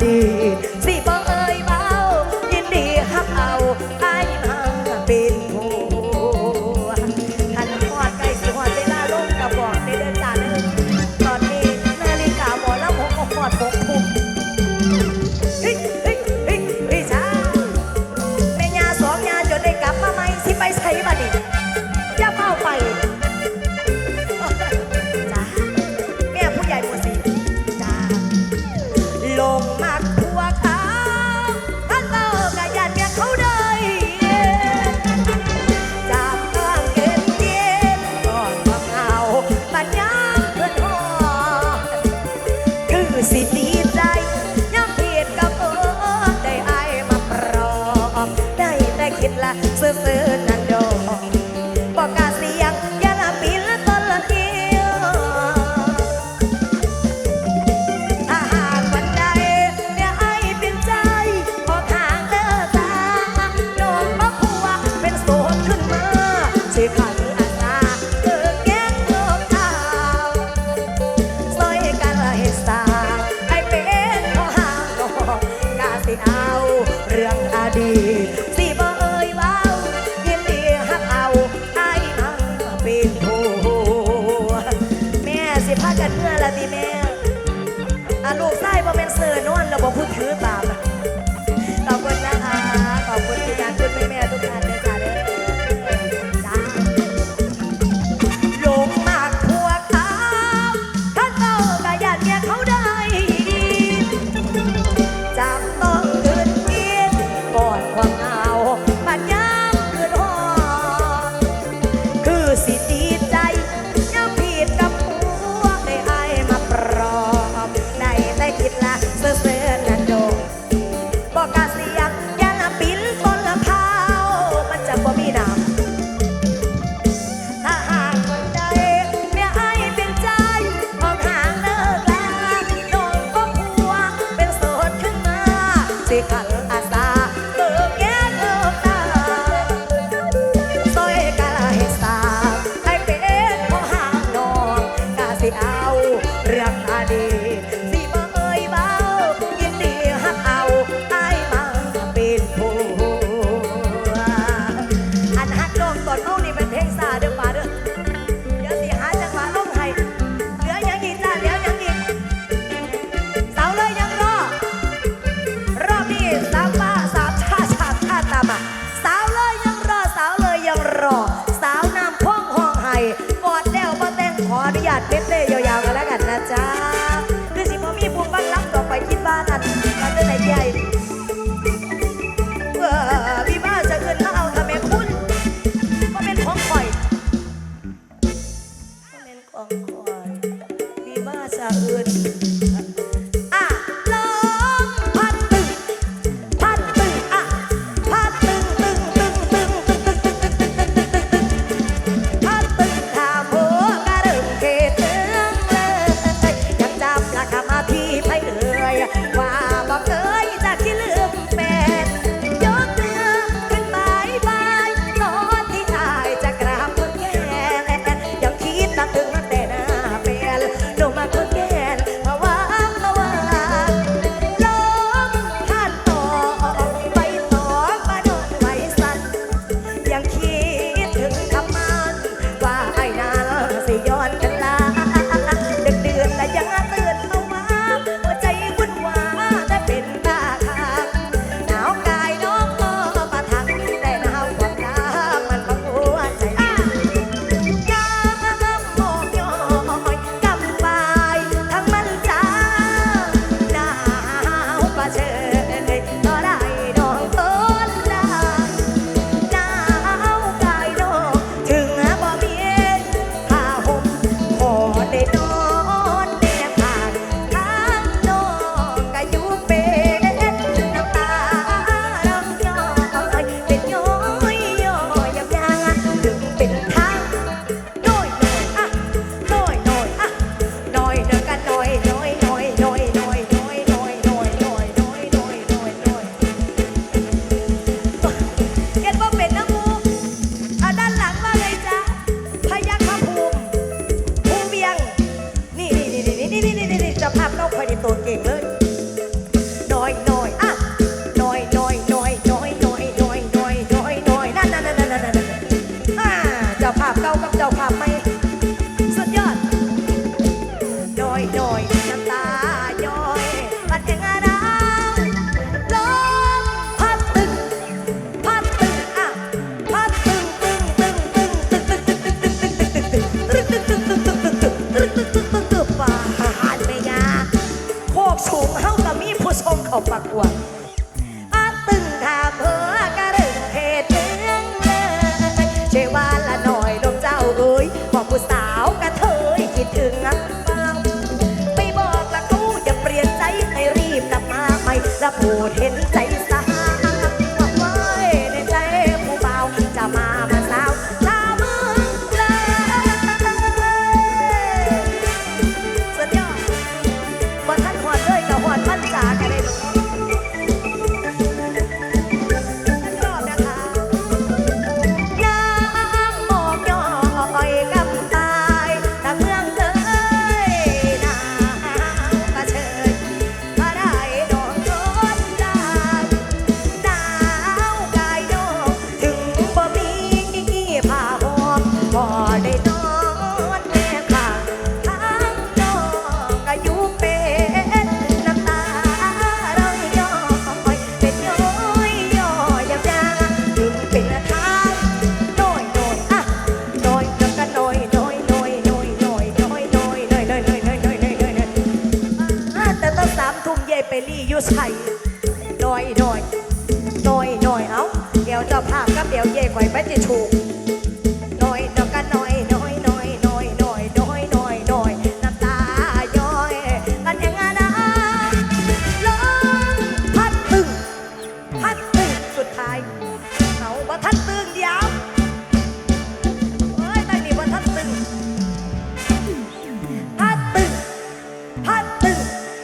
ดี ซื้อซื้อจันโดบอกกาเสียงยาลาปีละตนละเดียวถ้าหากวันใดเนี่ยไอ้เป็นใจพอทางเดินทางโดนมะพัวเป็นโสดขึ้นมาเสิขา ลูกไส้บ่เป็นเสือนวลเราวบ่พูดถือบาป โปรดเห็นใจ จะถูกน้อยแล้วก็น้อยน้อยน้อยน้อยน้อยน้อยน้อยน้อยน้ำตาย้อยกันยังไงนะลมพัดตึงพัดตึงสุดท้ายเอาบ่ทันตึงเดียวเอ้ยตั้งนี่บ่ทันตึงพัดตึงพัดตึง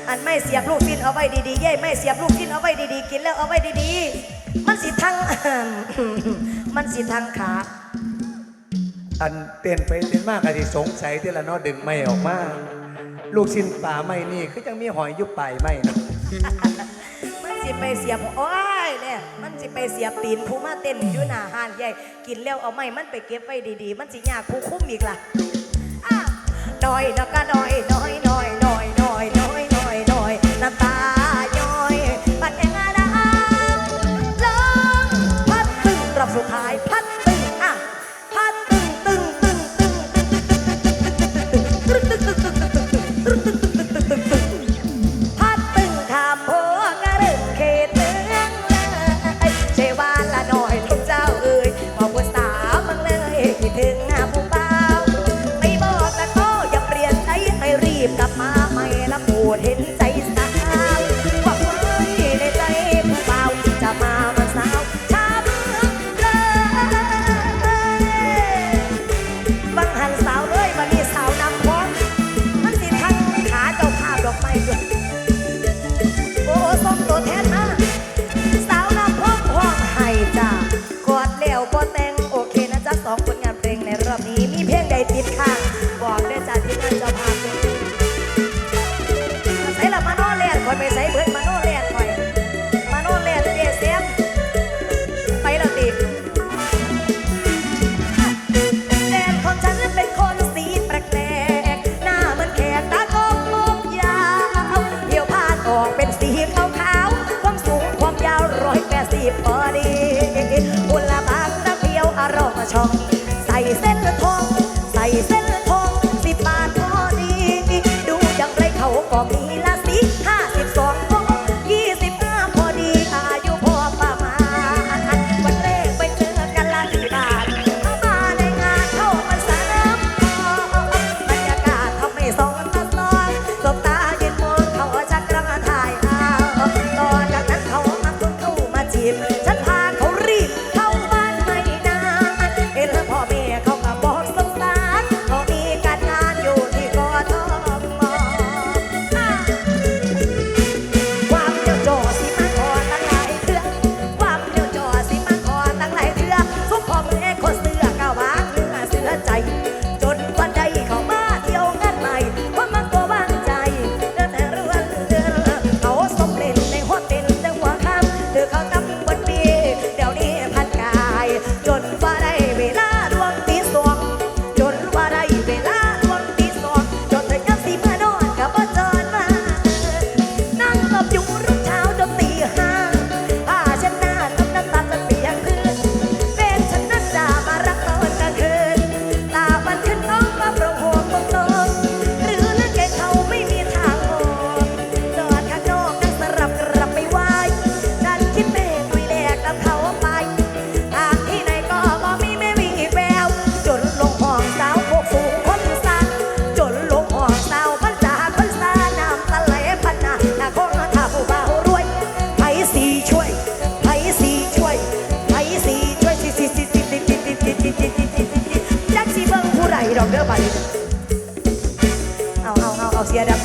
อันไม่เสียบลูกชิ้นเอาไว้ดีๆเย่ไม่เสียบลูกชิ้นเอาไว้ดีๆกินแล้วเอาไว้ดีๆมันสิทั้ง สิทั้งขาอันเต้นไปเต้นมากอาจจะสงสัยที่ละเนอดึงไม่ออกมาลูกชิ้นปลาไม่นี่คือยังมีหอยอยุบปลายไม่นะมันสิไปเสียบโอ้ยเนี่ยมันสิไปเสียบตีนผู้มาเต้นอยู่หน้าห้านใหญ่กินแล้วเอาไม้มันไปเก็บไว้ดีๆ มันสิยากผู้คุ้มอีกล่ะอะน้อยนะก็น้อยน้อยน้ หน้าผู้เบาไปบอกตะโกอย่าเปลี่ยนใจให้รีบกลับมาใหม่ละปรดเห็นใจ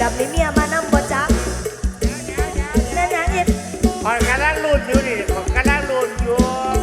เอาเอาเสียดำดำนี่เมียมา